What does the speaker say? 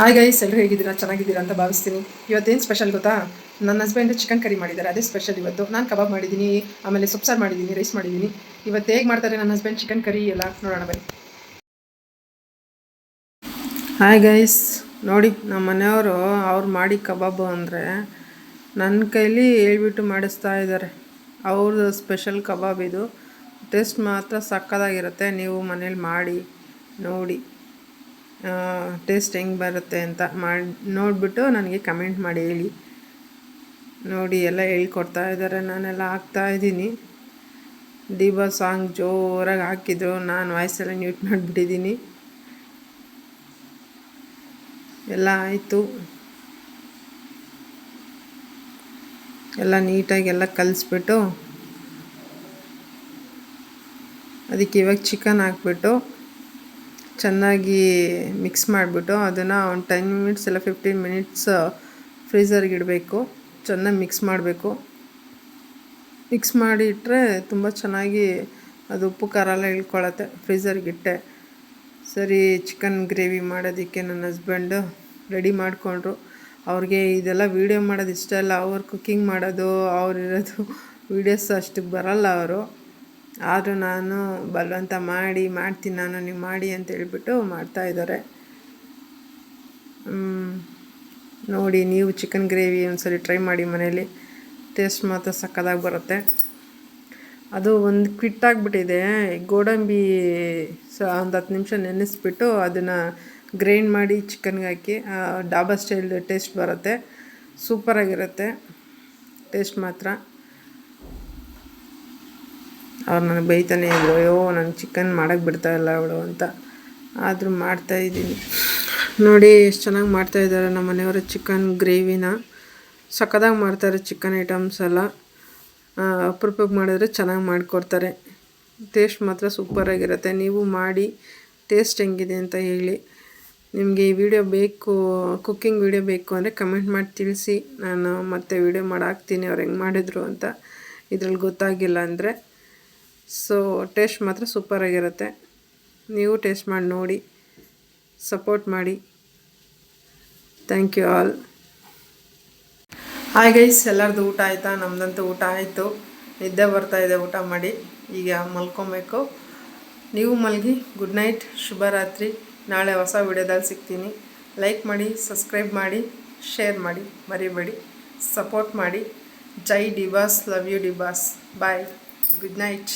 Hi guys ಎಲ್ಲರೂ ಹೇಗಿದ್ದೀರಾ? ಚೆನ್ನಾಗಿದ್ದೀರಾ ಅಂತ ಭಾವಿಸ್ತೀನಿ. ಇವತ್ತೇನು ಸ್ಪೆಷಲ್ ಗೊತ್ತಾ? ನನ್ನ ಹಸ್ಬೆಂಡ್ ಚಿಕನ್ ಕರಿ ಮಾಡಿದ್ದಾರೆ. ಅದೇ ಸ್ಪೆಷಲ್ ಇವತ್ತು. ನಾನು ಕಬಾಬ್ ಮಾಡಿದ್ದೀನಿ, ಆಮೇಲೆ ಸೊಪ್ಸಾರು ಮಾಡಿದ್ದೀನಿ ರೈಸ್ ಮಾಡಿದ್ದೀನಿ. ಇವತ್ತು ಹೇಗೆ ಮಾಡ್ತಾರೆ ನನ್ನ ಹಸ್ಬೆಂಡ್ ಚಿಕನ್ ಕರಿ ಎಲ್ಲ? ನೋಡೋಣ ಬನ್ನಿ. ಹಾಯ್ ಗೈಸ್ ನೋಡಿ ನಮ್ಮ ಮನೆಯವರು ಅವ್ರು ಮಾಡಿ ಕಬಾಬು ಅಂದರೆ ನನ್ನ ಕೈಲಿ ಹೇಳ್ಬಿಟ್ಟು ಮಾಡಿಸ್ತಾ ಇದ್ದಾರೆ ಅವ್ರದ್ದು ಸ್ಪೆಷಲ್ ಕಬಾಬ್ ಇದು. ಟೇಸ್ಟ್ ಮಾತ್ರ ಸಕ್ಕತ್ತಾಗಿರುತ್ತೆ ನೀವು ಮನೇಲಿ ಮಾಡಿ, ನೋಡಿ. ಟೇಸ್ಟ್ ಹೆಂಗೆ ಬರುತ್ತೆ ಅಂತ ಮಾಡಿ, ನೋಡಿಬಿಟ್ಟು ನನಗೆ ಕಮೆಂಟ್ ಮಾಡಿ ಹೇಳಿ. ನೋಡಿ, ಎಲ್ಲ ಹೇಳ್ಕೊಡ್ತಾ ಇದ್ದಾರೆ ನಾನೆಲ್ಲ ಹಾಕ್ತಾ ಇದ್ದೀನಿ. ಡಿಬಾ ಸಾಂಗ್ ಜೋರಾಗಿ ಹಾಕಿದ್ರು. ನಾನು ವಾಯ್ಸೆಲ್ಲ ಮ್ಯೂಟ್ ಮಾಡಿಬಿಟ್ಟಿದ್ದೀನಿ. ಎಲ್ಲ ಆಯಿತು. ಎಲ್ಲ ನೀಟಾಗಿ ಎಲ್ಲ ಕಲಿಸ್ಬಿಟ್ಟು, ಅದಕ್ಕೆ ಇವಾಗ ಚಿಕನ್ ಹಾಕ್ಬಿಟ್ಟು ಚೆನ್ನಾಗಿ ಮಿಕ್ಸ್ ಮಾಡಿಬಿಟ್ಟು ಅದನ್ನು ಒಂದು ಟೆನ್ ಮಿನಿಟ್ಸ್ ಇಲ್ಲ ಫಿಫ್ಟೀನ್ ಮಿನಿಟ್ಸ್ ಫ್ರೀಝರ್ಗೆ ಇಡಬೇಕು. ಚೆನ್ನಾಗಿ ಮಿಕ್ಸ್ ಮಾಡಬೇಕು. ಮಿಕ್ಸ್ ಮಾಡಿ ಇಟ್ಟರೆ ತುಂಬ ಚೆನ್ನಾಗಿ ಅದು ಉಪ್ಪು ಖಾರ ಎಲ್ಲ ಇಳ್ಕೊಳತ್ತೆ ಫ್ರೀಝರ್ಗಿಟ್ಟೆ ಸರಿ ಚಿಕನ್ ಗ್ರೇವಿ ಮಾಡೋದಕ್ಕೆ ನನ್ನ ಹಸ್ಬೆಂಡು ರೆಡಿ ಮಾಡಿಕೊಂಡ್ರು. ಅವ್ರಿಗೆ ಇದೆಲ್ಲ ವೀಡಿಯೋ ಮಾಡೋದು ಇಷ್ಟ ಇಲ್ಲ. ಅವ್ರು ಕುಕ್ಕಿಂಗ್ ಮಾಡೋದು ಅವರಿರೋದು ವೀಡಿಯೋಸ್ ಅಷ್ಟಕ್ಕೆ ಬರಲ್ಲ ಅವರು. ಆದರೂ ನಾನು ಬಲವಂತ ಮಾಡಿ ಮಾಡ್ತೀನಿ ನಾನು ನೀವು ಮಾಡಿ ಅಂತ ಹೇಳ್ಬಿಟ್ಟು ಮಾಡ್ತಾ ಇದ್ದಾರೆ. ಮ್, ನೋಡಿ ನೀವು ಚಿಕನ್ ಗ್ರೇವಿ ಒಂದ್ಸಲಿ ಟ್ರೈ ಮಾಡಿ ಮನೇಲಿ. ಟೇಸ್ಟ್ ಮಾತ್ರ ಸಕ್ಕದಾಗಿ ಬರುತ್ತೆ. ಅದು ಒಂದು ಕ್ವಿಟ್ ಆಗಿಬಿಟ್ಟಿದೆ. ಗೋಡಂಬಿ ಸ ಒಂದು ಹತ್ತು ನಿಮಿಷ ನೆನೆಸ್ಬಿಟ್ಟು ಅದನ್ನು ಗ್ರೈಂಡ್ ಮಾಡಿ ಚಿಕನ್ಗೆ ಹಾಕಿ ಡಾಬಾ ಸ್ಟೈಲ್ ಟೇಸ್ಟ್ ಬರುತ್ತೆ. ಸೂಪರಾಗಿರುತ್ತೆ ಟೇಸ್ಟ್ ಮಾತ್ರ. ಅವ್ರು ನನಗೆ ಬೈತಾನೆ ಇದ್ರು, ಅಯ್ಯೋ, ನಾನು ಚಿಕನ್ ಮಾಡೋಕ್ಕೆ ಬಿಡ್ತಾ ಇಲ್ಲ ಅವಳು ಅಂತ. ಆದರೂ ಮಾಡ್ತಾಯಿದ್ದೀನಿ ನೋಡಿ, ಎಷ್ಟು ಚೆನ್ನಾಗಿ ಮಾಡ್ತಾಯಿದ್ದಾರೆ ನಮ್ಮ ಮನೆಯವರು ಚಿಕನ್ ಗ್ರೇವಿನ. ಸಕ್ಕದಾಗಿ ಮಾಡ್ತಾರೆ ಚಿಕನ್ ಐಟಮ್ಸ್ ಎಲ್ಲ. ಅಪ್ರೂಪಕ್ಕೆ ಮಾಡಿದ್ರೆ ಚೆನ್ನಾಗಿ ಮಾಡಿಕೊಡ್ತಾರೆ. ಟೇಸ್ಟ್ ಮಾತ್ರ ಸೂಪರಾಗಿರುತ್ತೆ ನೀವು ಮಾಡಿ, ಟೇಸ್ಟ್ ಹೆಂಗಿದೆ ಅಂತ ಹೇಳಿ. ನಿಮಗೆ ಈ ವಿಡಿಯೋ ಬೇಕು ಕುಕ್ಕಿಂಗ್ ವಿಡಿಯೋ ಬೇಕು ಅಂದರೆ ಕಮೆಂಟ್ ಮಾಡಿ ತಿಳಿಸಿ. ನಾನು ಮತ್ತೆ ವಿಡಿಯೋ ಮಾಡಿ ಹಾಕ್ತೀನಿ ಅವ್ರು ಹೆಂಗೆ ಮಾಡಿದ್ರು ಅಂತ. ಇದ್ರಲ್ಲಿ ಗೊತ್ತಾಗಿಲ್ಲ ಅಂದರೆ. ಸೊ ಟೇಸ್ಟ್ ಮಾತ್ರ ಸೂಪರಾಗಿರುತ್ತೆ ನೀವು ಟೇಸ್ಟ್ ಮಾಡಿ ನೋಡಿ ಸಪೋರ್ಟ್ ಮಾಡಿ. Thank you all hi guys ಎಲ್ಲರದ್ದು ಊಟ ಆಯಿತಾ? ನಮ್ಮದಂತೂ ಊಟ ಆಯಿತು. ನಿದ್ದೆ ಬರ್ತಾ ಇದೆ, ಊಟ ಮಾಡಿ. ಈಗ ಮಲ್ಕೊಬೇಕು. ನೀವು ಮಲಗಿ ಗುಡ್ ನೈಟ್ ಶುಭರಾತ್ರಿ. ನಾಳೆ ಹೊಸ ವಿಡಿಯೋದಲ್ಲಿ ಸಿಗ್ತೀನಿ. ಲೈಕ್ ಮಾಡಿ ಸಬ್ಸ್ಕ್ರೈಬ್ ಮಾಡಿ ಶೇರ್ ಮಾಡಿ, ಮರಿಬೇಡಿ. ಸಪೋರ್ಟ್ ಮಾಡಿ. ಜೈ D Boss, love you D Boss. Bye good night